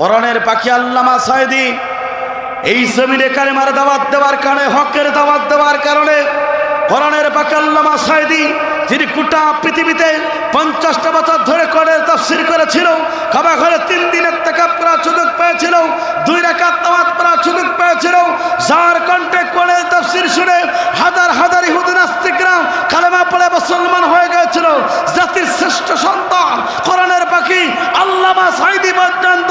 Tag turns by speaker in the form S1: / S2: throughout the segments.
S1: করণের পাখি আল্লামা সাইদি, এই জমিনে কালেমার দাওয়াত দেওয়ার কারণে, হকের দাওয়াত দেওয়ার কারণে করণের পাখি আল্লামা সাইদি যিনি গোটা পৃথিবীতে পঞ্চাশটা বছর ধরে করে তফসির করেছিল খাবা ঘরে তিন দিনের টাকা করার সুযোগ পেয়েছিল, দুই রেখা দাওয়াত করার সুযোগ পেয়েছিল, যার কণ্ঠে করে তফসির শুনে হাজার হাজার ইহুদ নাস্তিকরা কালেমা পড়ে মুসলমান হয়ে গিয়েছিল। জাতির শ্রেষ্ঠ সন্তান করণের পাখি আল্লামা সাইদি পর্যন্ত,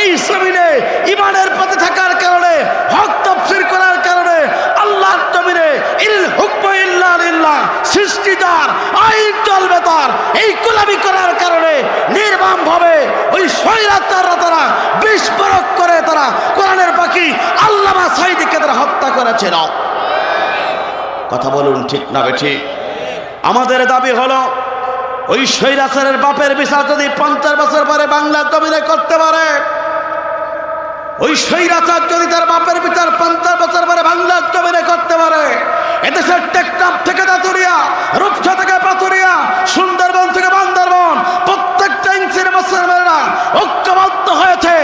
S1: এই জমিনে ইমানের পথে থাকার কারণে হক তফসির করার কারণে আল্লাহর জমিনে ইল হুকম ইল্লা লিল্লাহ সৃষ্টিদার আইন চলবে তার এই গোলামি করার কারণে নির্মম ভাবে ওই স্বৈরাচাররা তারা বিস্ফোরক করে তারা কোরআনের পাখি আল্লামা সাইদিকে তারা হত্যা করেছিল কথা বলুন ঠিক না বেঠিক আমাদের দাবি হলো, ওই স্বৈরাচারের বাপের বিচার যদি পঞ্চাশ বছর পরে বাংলার জমিনে করতে পারে, ওই স্বৈরাচার যদি তার বাপের বিচার পঞ্চাশ বছর পরে বাংলার জমিনে করতে পারে, এদেশের টেকনাফ থেকে দাতুরিয়া রূপসা থেকে পাতুরিয়া সুন্দরবন থেকে বান্দরবন ইঞ্চির মুসলমানেরা, ঐক্যবদ্ধ হয়েছে।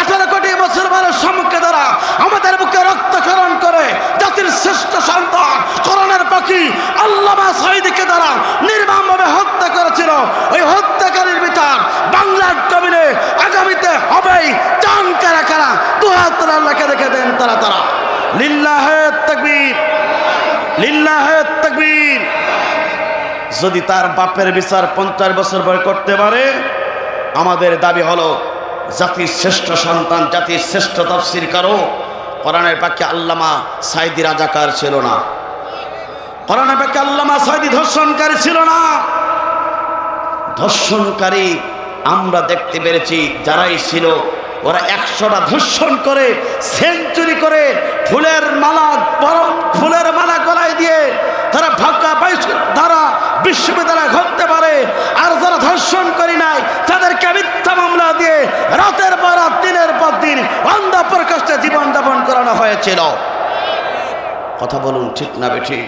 S1: আঠারো কোটি মুসলমানের সম্মুখে দ্বারা আমাদের বুকে রক্তক্ষরণ করে, জাতির শ্রেষ্ঠ সন্তান করণের পাখি, আল্লামা সাইদিকে দ্বারা নির্মমভাবে হত্যা করেছিল। ওই হত্যাকারীর বিচার বাংলার জমিনে আগামীতে হবেই। চান কারা কারা দু হাত তারা আল্লাহকে দেখে দেন তারা তারা। লিল্লাহে তাকবীর লিল্লাহে তাকবীর। যদি তার বাপের বিচার পঞ্চাশ বছর পরে করতে পারে আমাদের দাবি হলো, জাতির শ্রেষ্ঠ সন্তান, জাতির শ্রেষ্ঠ তফসির কারও। কোরআনের পাখি আল্লামা সাইদি রাজাকার ছিল না। কোরআনের পাখি আল্লামা সাইদি ধর্ষণকারী ছিল না। ধর্ষণকারী আমরা দেখতে পেরেছি, যারাই ছিল, ওরা একশোটা ধর্ষণ করে, সেঞ্চুরি করে, ফুলের মালা বড় ফুলের মালা গলায় দিয়ে তারা বাইশ ধারা বিশ্ববিদ্যালয় ঘটতে পারে। আর যারা ধর্ষণ করি নাই তাদেরকে মিথ্যা মামলা দিয়ে রাতের পর রাত, দিনের পর দিন অন্ধ প্রকাশ্যে জীবন যাপন করানো হয়েছিল। কথা বলুন, ঠিক না বেঠিক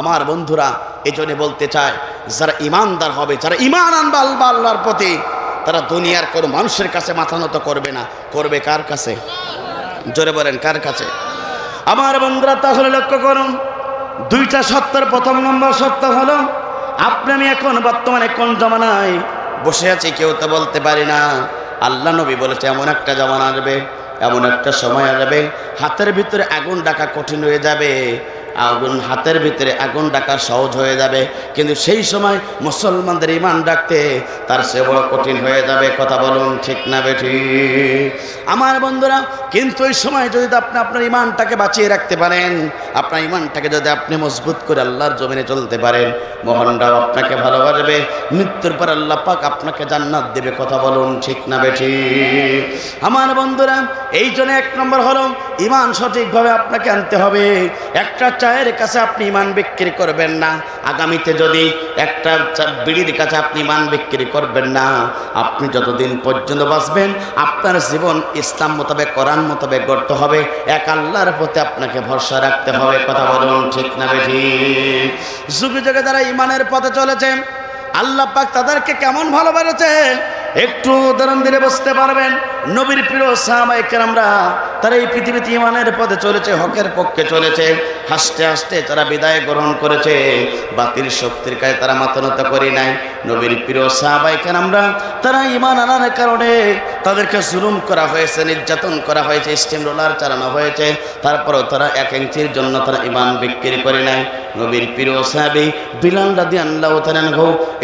S1: আমার বন্ধুরা এই জন্য বলতে চায় যারা ইমানদার হবে, যারা ইমান আনবে আল্লাহ আল্লাহর প্রতি, তারা দুনিয়ার কোনো মানুষের কাছে মাথা নত করবে না। করবে কার কাছে? জোরে বলেন, কার কাছে? আমার বন্ধুরা, তাহলে লক্ষ্য করুন, দুইটা সত্যের প্রথম নম্বর সত্য হলো, আপনি আমি এখন বর্তমানে কোন জমানায় বসে আছি কেউ তো বলতে পারি না। আল্লাহ নবী বলেছে, এমন একটা জমানা আসবে, এমন একটা সময় আসবে, হাতের ভিতরে আগুন ডাকা কঠিন হয়ে যাবে। আগুন হাতের ভিতরে আগুন ডাকা সহজ হয়ে যাবে। কিন্তু সেই সময় মুসলমানদের ইমান ডাকতে তার সে বড় কঠিন হয়ে যাবে। কথা বলুন ঠিক না বেঠি? আমার বন্ধুরা, কিন্তু ওই সময় যদি আপনি আপনার ইমানটাকে বাঁচিয়ে রাখতে পারেন, আপনার ইমানটাকে যদি আপনি মজবুত করে আল্লাহর জমিনে চলতে পারেন, মোহনরাও আপনাকে ভালোবাসবে, মৃত্যুর পর আল্লাহ পাক আপনাকে জান্নাত দেবে। কথা বলুন ঠিক না বেঠি? আমার বন্ধুরা, এই জন্য এক নম্বর হলো ইমান সঠিকভাবে আপনাকে আনতে হবে। একটা চায়ের কাছে আপনি ইমান বিক্রি করবেন না। আগামীতে যদি একটা বিড়ির কাছে আপনি ইমান বিক্রি করবেন না, আপনি যতদিন পর্যন্ত বাঁচবেন, আপনার জীবন ইসলাম মোতাবেক, কোরআন মোতাবেক গড়তে হবে। এক আল্লাহর প্রতি আপনাকে ভরসা রাখতে হবে। কথা বলুন ঠিক না বেঠি? যুগে যুগে তারা ইমানের পথে চলেছে আল্লাহ পাক তাদেরকে কেমন ভালোবেসেছে একটু উদাহরণ দিলে বুঝতে পারবেন। নবীর প্রিয় সাহাবাই আমরা তারা এই পৃথিবীতে ইমানের পথে চলেছে, হকের পক্ষে চলেছে। হাসতে হাসতে তারা বিদায় গ্রহণ করেছে। বাতিল শক্তির কাছে তারা মাথা করে নাই। নবীর প্রিয় সাহাবাইকে আমরা তারা ইমান আনার কারণে তাদেরকে জুলুম করা হয়েছে, নির্যাতন করা হয়েছে, স্টিম রোলার চালানো হয়েছে। তারপরেও তারা এক ইঞ্চির জন্য তারা ইমান বিক্রি করে নাই। নবীর প্রিয় সাহাবি বিলাল রাদি আল্লাহ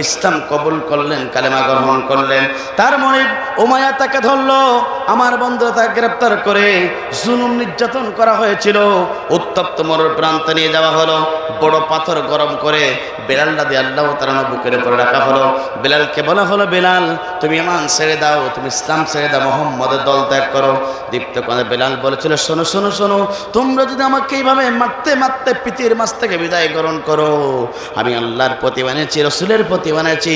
S1: ইসলাম কবুল করলেন, কালেমা গ্রহণ করলেন। তার মনে ওমায়া তাকে ধরলো, আমার বন্ধু তাকে গ্রেপ্তার করে জুলুম নির্যাতন করা হয়েছিল। উত্তপ্ত মরুর প্রান্তে নিয়ে যাওয়া হলো। বড় পাথর গরম করে বেলাল রাদি আল্লাহ তারা বুকের উপরে রাখা হলো। বেলালকে বলা হলো, বেলাল, তুমি ইমান ছেড়ে দাও, তুমি ইসলাম ছেড়ে দাও, মোহাম্মদের দল ত্যাগ করো। দীপ্ত কানে বেলাল বলেছিল, শোনো শোনো শোনো, তোমরা যদি আমাকে এইভাবে মারতে মারতে পৃথিবীর মাছ থেকে বিদায় গ্রহণ করো, আমি আল্লাহর প্রতি বানিয়েছি রসুলের প্রতি বানিয়েছি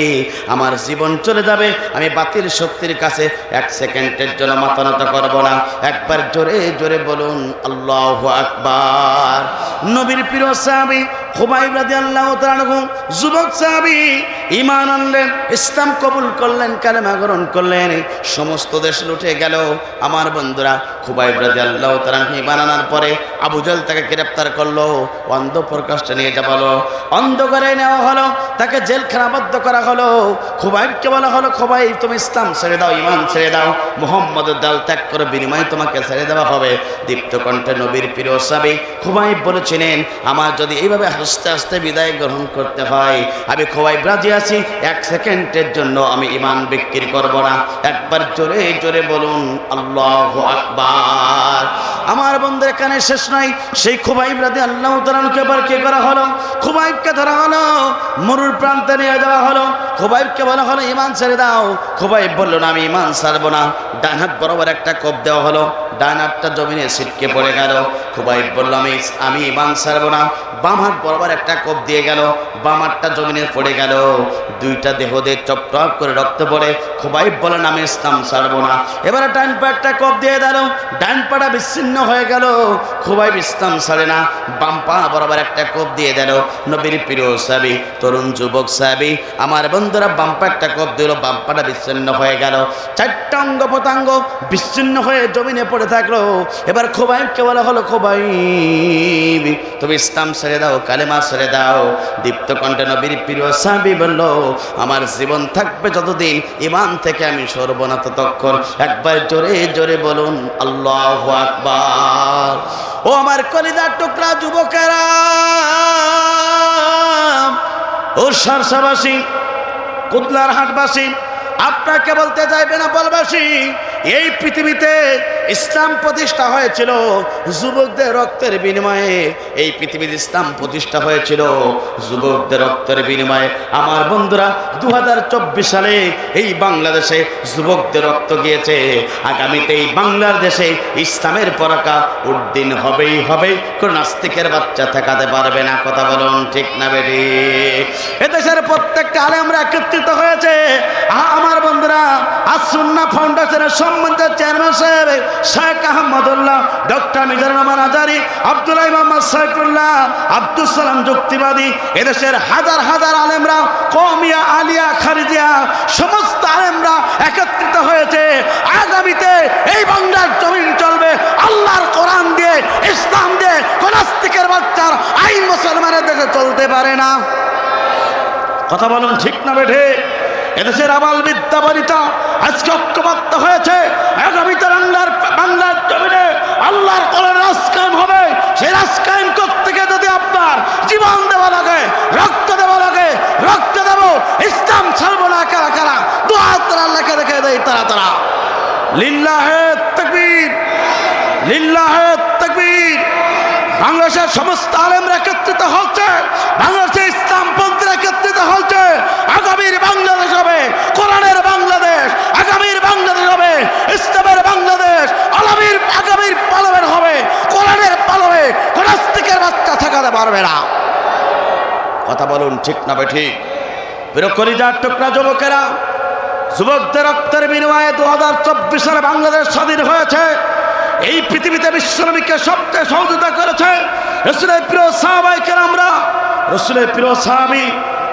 S1: আমার জীবন চলে যাবে, আমি বাতিল শক্তির কাছে এক সেকেন্ডের জন্য মাথা নত করব না। একবার জোরে জোরে জোরে বলুন আল্লাহ আকবার। নবীর প্রিয় সাহাবি খুবাইব রাদিয়াল্লাহু তাআলা যুবক সাহাবী ঈমান আনলেন ইসলাম কবুল করলেন, কালেমা গ্রহণ করলেন। সমস্ত দেশ লুটে গেল। আমার বন্ধুরা, খুবাইব রাদিয়াল্লাহু তাআলা আনহু ঈমান আনার পরে আবু জাহল তাকে গ্রেফতার করল। অন্ধ প্রকাশটা নিয়ে যাবালো অন্ধকারে নেওয়া হলো, তাকে জেলখানাবদ্ধ করা হলো। খুবাইবকে বলা হলো, খুবাইব, তুমি ইসলাম ছেড়ে দাও ইমান ছেড়ে দাও। মুহাম্মদের দল ত্যাগ করে বিনিময়ে তোমাকে ছেড়ে দেওয়া হবে। দীপ্ত কণ্ঠে নবীর প্রিয় সাবি খুবাইব বলেছিলেন, আমার যদি এইভাবে আস্তে আস্তে বিদায় গ্রহণ করতে হয়, আমি খোয়াই রাজি আছি, এক সেকেন্ডের জন্য আমি ইমান বিক্রি করব না। একবার জোরে জোরে বলুন, আল্লাহ আকবার। আমার বন্ধুর কানে শেষ নাই। সেই খুবাইব রাতে আল্লাহ তালানকে আবার কে করা হলো? খুবাইবকে ধরা হলো, মরুর প্রান্তে নিয়ে যাওয়া হলো। খুবাইবকে বলা হলো, ইমান ছেড়ে দাও। খুবাইব বলল, না, আমি ইমান ছাড়বো না। ডান হাত বরাবর একটা কোপ দেওয়া হলো। ডান হাতটা জমিনে ছিটকে পড়ে গেল। খুবাইব বলল, আমি আমি ইমান ছাড়বো না। বাম হাত বরাবর একটা কোপ দিয়ে গেল। বাম হাতটা জমিনে পড়ে গেল। দুইটা দেহ দিয়ে চপ টপ করে রক্ত পড়ে। খুবাইব বলেন আমি ইসলাম ছাড়বো না। এবারে ডান পা একটা কোপ দিয়ে দিল। ডান পাটা বিচ্ছিন্ন হয়ে গেল। খুবাইব ইসলাম ছাড়ে না, বাম পা বরাবর একটা কোপ দিয়ে দিল। নবীর প্রিয় সাবি, তরুণ যুবক সাবি, আমার বন্ধুরা বাম পা একটা কোপ দিল, বাম পাটা বিচ্ছিন্ন হয়ে গেল। চারটা অঙ্গ পতাঙ্গ বিচ্ছিন্ন হয়ে জমিনে পড়ে থাকল। এবার খোবাইবকে বলা হলো, খোবাইব, তুমি ইসলাম ছেড়ে দাও, কালেমা ছেড়ে দাও। দীপ্ত কণ্ঠে নবীর প্রিয় সাবি বলল, আমার জীবন থাকবে যতদিন ইমান থেকে আমি সরব না ততক্ষণ। একবার জোরে জোরে বলুন, আল্লাহ আকবার। ও আমার কলিদার টুকরা যুবকেরা। ও সারসাবাসী কুতলার হাটবাসী আপনাকে বলতে চাইবে না বলবাসী, এই পৃথিবীতে ইসলাম প্রতিষ্ঠা হয়েছিল যুবকদের রক্তের বিনিময়ে। এই পৃথিবীতে ইসলাম প্রতিষ্ঠা হয়েছিল যুবকদের রক্তের বিনিময়ে। আমার বন্ধুরা দু সালে এই বাংলাদেশে যুবকদের রক্ত গিয়েছে। আগামীতে এই বাংলাদেশে ইসলামের পরাকা উদ্দিন হবেই হবে। কোন নাস্তিকের বাচ্চা ঠেকাতে পারবে না, কথা বলুন ঠিক না বেটি। এদেশের প্রত্যেকটা আলেমরা একত্রিত হয়েছে। আমার বন্ধুরা আসুন্না ফাউন্ডেশনের সম্মানিত চেয়ারম্যান সাহেব শেখ আহমদুল্লাহ ডক্টর মিজার রহমান আজারি আব্দুল্লাহ মোহাম্মদ সাইফুল্লাহ আব্দুল সালাম যুক্তিবাদী, এদেশের হাজার হাজার আলেমরা কমিয়া আলিয়া, খারিজিয়া, সমস্ত আলেমরা একত্রিত হয়েছে। আগামীতে এই বাংলার জমিন চলবে, আল্লাহর কোরআন দিয়ে, ইসলাম দিয়ে কোনাস্তিকের বাচ্চার আইন মুসলমানের দেশে চলতে পারে না। কথা বলুন ঠিক না বেঠে? এদেশের আবাল বিদ্যা বনিতা আজকে ঐক্যবদ্ধ হয়েছে। আগামীতে বাংলার বাংলার জমিনে আল্লাহর কোরআন রাজকায়েম হবে। সেই রাজকায়েম করতে গিয়ে যদি আপনার জীবন দেওয়া লাগে, রক্ত দেওয়া লাগে, রক্ত দেব, ইসলাম ছাড়বো না কারা কারা দোয়া তারা আল্লাহকে রেখে দেয় তারা তারা। লিল্লাহে তকবীর লিল্লাহে তকবীর। বাংলাদেশের সমস্ত আলেমরা একত্রিত হচ্ছে বাংলাদেশে ইসলাম পন্থীরা একত্রিত হচ্ছে। আগামীর বাংলাদেশ হবে কোরআনের বাংলাদেশ আগামীর বাংলাদেশ হবে ইসলামের বাংলাদেশ আলামীর আগামীর পালবের হবে, কোরআনের পালবে কোনাস্তিকের বাচ্চা থাকাতে পারবে না। কথা বলুন ঠিক না বে ঠিক? বিরকলিজার টুকরা যুবকেরা, যুবকদের রক্তের বিনিময়ে দু হাজার চব্বিশ সালে বাংলাদেশ স্বাধীন হয়েছে। এই পৃথিবীতে বিশ্বনবীকে সবচেয়ে সহযোগিতা করেছে রসুলের প্রিয় সাহাবাইকে আমরা রসুলের প্রিয় সাহাবি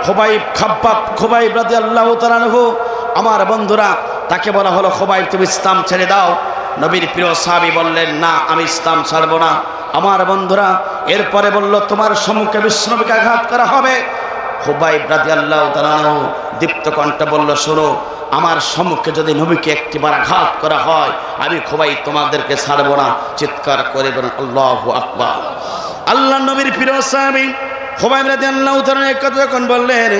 S1: খোবাই খাব্বাব খোবাই ব্রাদি আল্লাহ তালানহু আমার বন্ধুরা তাকে বলা হলো খোবাই তুমি ইসলাম ছেড়ে দাও। নবীর প্রিয় সাহাবি বললেন, না, আমি ইসলাম ছাড়বো না। আমার বন্ধুরা এরপরে বলল, তোমার সম্মুখে বিশ্বনবীকে আঘাত করা হবে। খুবাই ব্রাদি আল্লাহ তালানহু দীপ্ত কণ্ঠে বলল, শোনো, আমার সম্মুখে যদি নবীকে একটিবার আঘাত করা হয়, আমি খুবাই তোমাদেরকে ছাড়বো না। চিৎকার করে বলেন, আল্লাহ আকবার। আল্লাহ নবীর প্রিয় সাহাবি খুবাই ব্রাদি আল্লাহ তালানহু এক কথা যখন বললেন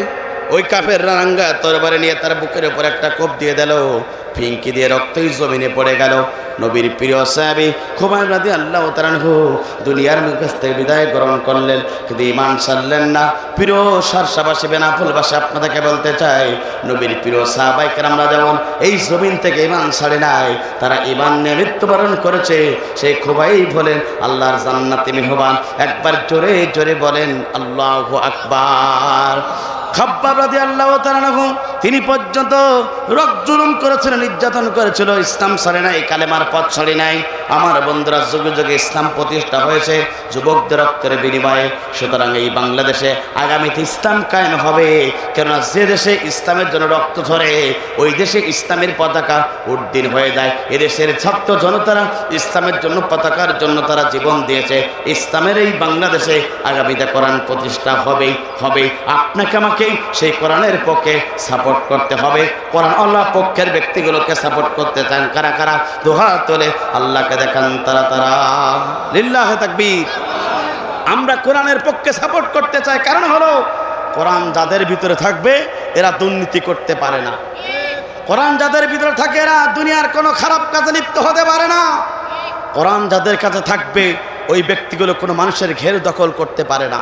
S1: ওই কাফের রাঙ্গা তরবারে নিয়ে তার বুকের উপর একটা কোপ দিয়ে দিল। ফিঙ্কি দিয়ে রক্তই জমিনে পড়ে গেল। নবীর প্রিয় সাহাবি খুবাই রাদি আল্লাহ তারানহু দুনিয়ার কাছ থেকে বিদায় গ্রহণ করলেন। কিন্তু ইমান সারলেন না। প্রিয় সারসাবাসী, বেনাফুলবাসী, আপনাদেরকে বলতে চাই, নবীর প্রিয় সাহাবাইকে আমরা যেমন এই জমিন থেকে ইমান ছাড়ে নাই, তারা ইমান নিয়ে মৃত্যুবরণ করেছে। সেই খুবাই বলেন আল্লাহর জান্নাতি মেহবান একবার জোরে জোরে বলেন, আল্লাহ আকবার। খাব্বাব রাদি আল্লাহ তারানহু তিনি পর্যন্ত রক জুলুম করেছিল, নির্যাতন করেছিল, ইসলাম ছাড়ে নাই, কালেমার পথ ছাড়ে নাই। আমার বন্ধুরা, যুগে যুগে ইসলাম প্রতিষ্ঠা হয়েছে যুবকদের রক্তের বিনিময়ে। সুতরাং এই বাংলাদেশে আগামীতে ইসলাম কায়েম হবে। কেননা যে দেশে ইসলামের জন্য রক্ত ঝরে, ওই দেশে ইসলামের পতাকা উড্ডীন হয়ে যায়। এদেশের ছাত্র জনতারা ইসলামের জন্য, পতাকার জন্য তারা জীবন দিয়েছে। ইসলামের এই বাংলাদেশে আগামীতে কোরআন প্রতিষ্ঠা হবেই হবে আপনাকে আমাকে সেই কোরআনের পক্ষে সাপোর্ট করতে হবে। কোরআন আল্লাহ পক্ষের ব্যক্তিগুলোকে সাপোর্ট করতে চান কারা কারা? দোহা তোলে, আল্লাহকে দেখান তারা তারা। লিল্লাহ তাকবীর। আমরা কোরআনের পক্ষে সাপোর্ট করতে চাই, কারণ হলো কোরআন যাদের ভিতরে থাকবে, এরা দুর্নীতি করতে পারে না। কোরআন যাদের ভিতরে থাকে, এরা দুনিয়ার কোনো খারাপ কাজে লিপ্ত হতে পারে না। কোরআন যাদের কাছে থাকবে, ওই ব্যক্তিগুলো কোনো মানুষের ঘের দখল করতে পারে না।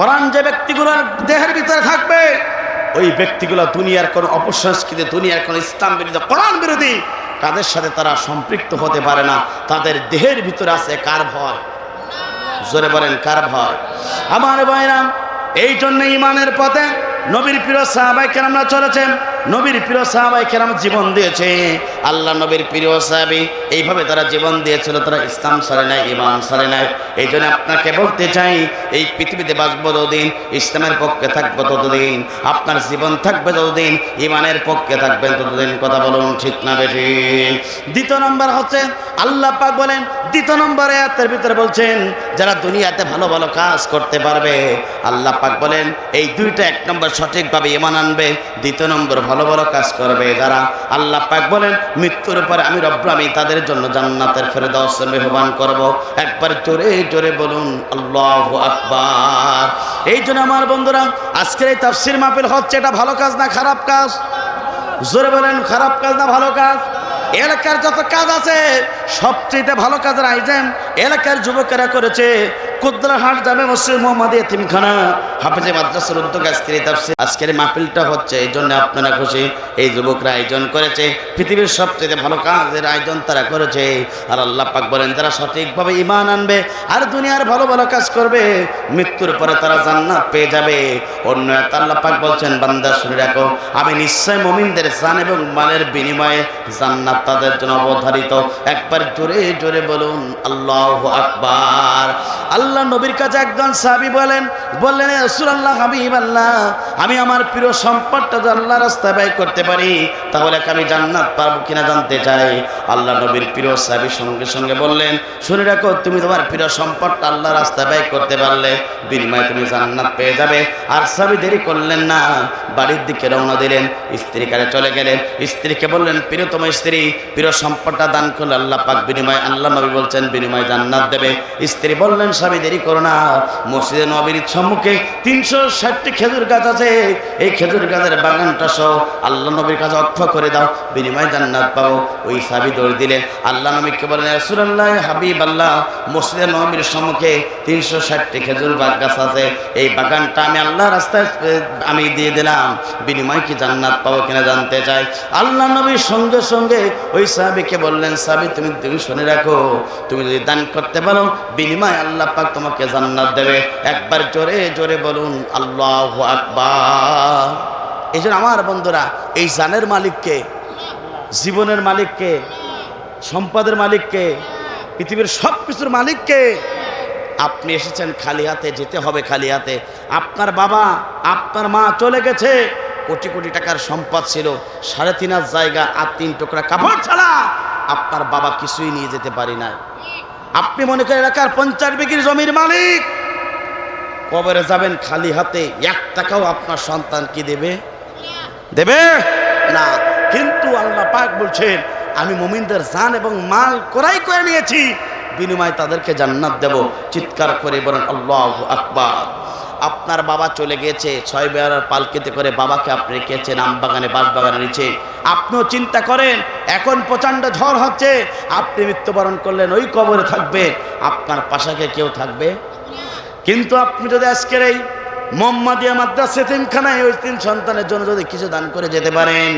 S1: কোরআন যে ব্যক্তিগুলোর দেহের ভিতরে থাকবে, ওই ব্যক্তিগুলো দুনিয়ার কোনো অপসংস্কৃতি, দুনিয়ার কোনো ইসলাম বিরোধী, কোরআন বিরোধী, তাদের সাথে তারা সম্পৃক্ত হতে পারে না। তাদের দেহের ভিতরে আছে কার ভয়? জোরে বলেন, কার ভয়? আমার ভাইরাম এই জন্য ইমানের পথে নবীর প্রিয় সাহাবাই আমরা চলেছেন। নবীর প্রিয় সাহাবাই কেরাম জীবন দিয়েছে। আল্লাহ নবীর প্রিয় সাহাবি এইভাবে তারা জীবন দিয়েছিল, তারা ইসলাম সারে নাই ইমান সারে নাই। এই জন্য আপনাকে বলতে চাই, এই পৃথিবীতে বাঁচবো যতদিন, ইসলামের পক্ষে থাকব ততদিন, আপনার জীবন থাকবে ততদিন ইমানের পক্ষে থাকবেন ততদিন, কথা বলুন ঠিক না বেশি দ্বিতীয় নম্বর হচ্ছে, আল্লাহ পাক বলেন দ্বিতীয় নম্বরে আয়াতের ভিতরে বলছেন, যারা দুনিয়াতে ভালো ভালো কাজ করতে পারবে, আল্লাহ পাক বলেন, এই দুইটা এক নম্বর সঠিকভাবে ইমান আনবে, দ্বিতীয় নম্বর ভালো ভালো কাজ করবে যারা। আল্লাহ পাক বলেন, মৃত্যুর পরে আমি রব্র আমি তাদের জন্য জান্নাতের ফেরদাউস মেহবান করব। একবার জোরে জোরে বলুন, আল্লাহ আকবার। এই জন্য আমার বন্ধুরা, আজকের এই তাফসির মাহফিল হচ্ছে এটা ভালো কাজ না খারাপ কাজ? জোরে বলেন, খারাপ কাজ না ভালো কাজ? এলাকার যত কাজ আছে সবচেয়ে ভালো কাজের আয়োজন এলাকার যুবকেরা করেছে। কুদ্রাহাট জামে মসজিদ মোহাম্মদ এতিমখানা হাফেজে মাদ্রাসার উদ্যোগ আজকের তাফসীর, আজকের মাহফিলটা হচ্ছে, এই জন্য আপনারা খুশি, এই যুবকরা আয়োজন করেছে। পৃথিবীর সবচেয়ে ভালো কাজের আয়োজন তারা করেছে। আর আল্লাহ পাক বলেন তারা সঠিকভাবে ইমান আনবে আর দুনিয়ার ভালো ভালো কাজ করবে, মৃত্যুর পরে তারা জান্নাত পেয়ে যাবে। অন্য এক আল্লাহ পাক বলছেন, বান্দা শুনে রাখো, আমি নিশ্চয় মমিনদের জান এবং মালের বিনিময়ে জান্নাত তাদের জন্য অবধারিত। একবার জোরে জোরে বলুন, আল্লাহ আকবার। আল্লাহ নবীর কাছে একজন সাহাবি বলেন, বললেন রসুলাল্লাহ, হাবিব আল্লাহ, আমি আমার প্রিয় সম্পদটা আল্লাহ রাস্তায় ব্যয় করতে পারি, তাহলে আমি জান্নাত পারব কিনা জানতে চাই? আল্লাহ নবীর প্রিয় সাহাবি সঙ্গে সঙ্গে বললেন, শুনে রাখো, তুমি তোমার প্রিয় সম্পদটা আল্লাহ রাস্তায় ব্যয় করতে পারলে বিনিময়ে তুমি জান্নাত পেয়ে যাবে। আর সাহাবি দেরি করলেন না, বাড়ির দিকে রওনা দিলেন, স্ত্রী কারে চলে গেলেন, স্ত্রীকে বললেন, প্রিয়তম স্ত্রী, প্রিয় সম্পদটা দান করলে আল্লাহ পাক বিনিময় আল্লাহ নবী বলছেন, বিনিময় জান্নাত দেবে। স্ত্রী বললেন, স্বামী, দেরি করো না। মসজিদে নবীর সম্মুখে তিনশো ষাটটি খেজুর গাছ আছে। এই খেজুর গাছের বাগানটা সহ আল্লাহ নবীর কাছে অক্ষ করে দাও, বিনিময় জান্নাত পাবো। ওই সাবি দৌড় দিলেন আল্লাহ নবীকে বলেন রসুল্লাহ হাবিব আল্লাহ, মসজিদে নবীর সম্মুখে তিনশো ষাটটি খেজুর গাছ আছে। এই বাগানটা আমি আল্লাহ রাস্তায় আমি দিয়ে দিলাম। বিনিময় কি জান্নাত পাবো কিনা জানতে চাই? আল্লাহ নবীর সঙ্গে সঙ্গে ওই সাহাবিকে বললেন, সাহাবি, তুমি তুমি শুনে রাখো, তুমি যদি দান করতে পারো, বিনিময় আল্লাহ পাক তোমাকে জান্নাত দেবে। একবার জোরে জোরে বলুন, আল্লাহ আকবার। এই আমার বন্ধুরা, এই জানের মালিককে, জীবনের মালিককে, সম্পদের মালিককে, পৃথিবীর সব কিছুর মালিককে আপনি এসেছেন খালি হাতে, যেতে হবে খালি হাতে। আপনার বাবা, আপনার মা চলে গেছে, কোটি কোটি টাকার সম্পদ ছিল, সাড়ে তিন জায়গা আর তিন টুকরা কাপড় ছাড়া আপনার বাবা কিছুই নিয়ে যেতে পারি না আপনি মনে করেন এলাকার পঞ্চাশ বিঘির জমির মালিক? কবরে যাবেন খালি হাতে, এক টাকাও আপনার সন্তান কি দেবে? দেবে? না, কিন্তু আল্লাহ পাক বলছেন, আমি মুমিনদের জান এবং মাল করাই করে নিয়েছি, বিনিময় তাদেরকে জান্নাত দেব। চিৎকার করে বলেন, আল্লাহ আকবার। আপনার বাবা চলে গিয়েছে, ছয় বেড়ার পালকিতে করে বাবাকে আপনি রেখেছেন আম বাগানে বাস বাগানে নিচে। আপনিও চিন্তা করেন, এখন প্রচণ্ড ঝড় হচ্ছে, আপনি মৃত্যুবরণ করলেন, ওই কবরে থাকবে, আপনার পাশাকে কেউ থাকবে? কিন্তু আপনি যদি আজকের এই মোহাম্মদিয়া মাদ্রাস তিনখানায়, ওই তিন সন্তানের জন্য যদি কিছু দান করে যেতে পারেন,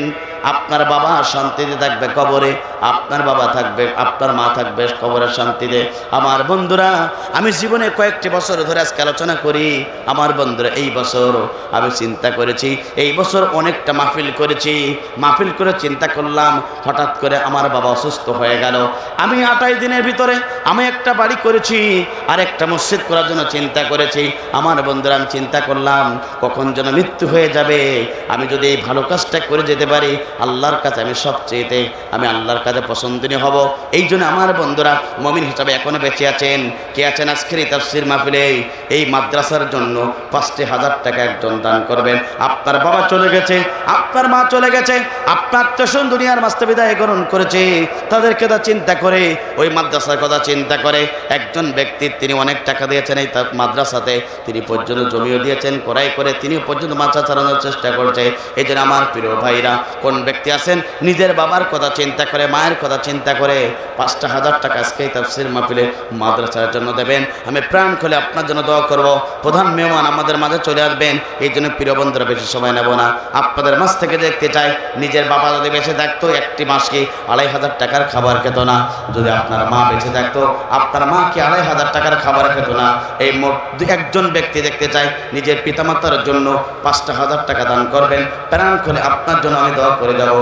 S1: আপনার বাবা শান্তিতে থাকবে কবরে। আপনার বাবা থাকবে, আপনার মা থাকবে কবরের শান্তিতে আমার বন্ধুরা, আমি জীবনে কয়েকটি বছর ধরে আজকে আলোচনা করি, আমার বন্ধুরা, এই বছর আমি চিন্তা করেছি, এই বছর অনেকটা মাহফিল করেছি, মাহফিল করে চিন্তা করলাম, হঠাৎ করে আমার বাবা অসুস্থ হয়ে গেল। আমি আটাই দিনের ভিতরে আমি একটা বাড়ি করেছি, আর একটা মসজিদ করার জন্য চিন্তা করেছি। আমার বন্ধুরা, আমি চিন্তা করলাম, কখন যেন মৃত্যু হয়ে যাবে। আমি যদি এই ভালো কাজটা করে যেতে পারি, আল্লাহর কাছে আমি সবচেয়েতে, আমি আল্লাহর কাছে পছন্দনীয় হব। এই জন্য আমার বন্ধুরা মমিন হিসাবে এখনও বেঁচে আছেন। কে আছেন আজকের এই তাফসির মাহফিলে? এই মাদ্রাসার জন্য পাঁচটি হাজার টাকা একজন দান করবেন। আপনার বাবা চলে গেছে, আপনার মা চলে গেছে, আপনার তেসন দুনিয়ার মাস্তে বিদায় গ্রহণ করেছে। তাদেরকে তা চিন্তা করে, ওই মাদ্রাসার কথা চিন্তা করে। একজন ব্যক্তি তিনি অনেক টাকা দিয়েছেন এই মাদ্রাসাতে। তিনি পর্যন্ত জমিও দিয়েছেন করাই করে তিনি পর্যন্ত মাছা চালানোর চেষ্টা করছে। এই আমার প্রিয় ভাইরা, কোন ব্যক্তি আছেন? নিজের বাবার কথা চিন্তা করে মায়ের কথা চিন্তা করে পাঁচটা হাজার টাকা আজকে তাফসির মাহফিলে মাদ্রাসার জন্য দেবেন। আমি প্রাণ খুলে আপনার জন্য দোয়া করব। প্রধান মেহমান আমাদের মাঝে চলে আসবেন। এই জন্য প্রিয় বন্ধুরা, বেশি সময় নেব না। আপনাদের মাছ থেকে দেখতে চাই, নিজের বাবা যদি বেঁচে থাকতো, একটি মাসকে আড়াই হাজার টাকার খাবার খেত না। যদি আপনার মা বেঁচে থাকতো, আপনার মা কি আড়াই হাজার টাকার খাবার খেত না? এই মোট একজন ব্যক্তি দেখতে চাই, নিজের পিতামাতার জন্য পাঁচটা হাজার টাকা দান করবেন। প্রাণ খুলে আপনার জন্য আমি দোয়া করে যাব।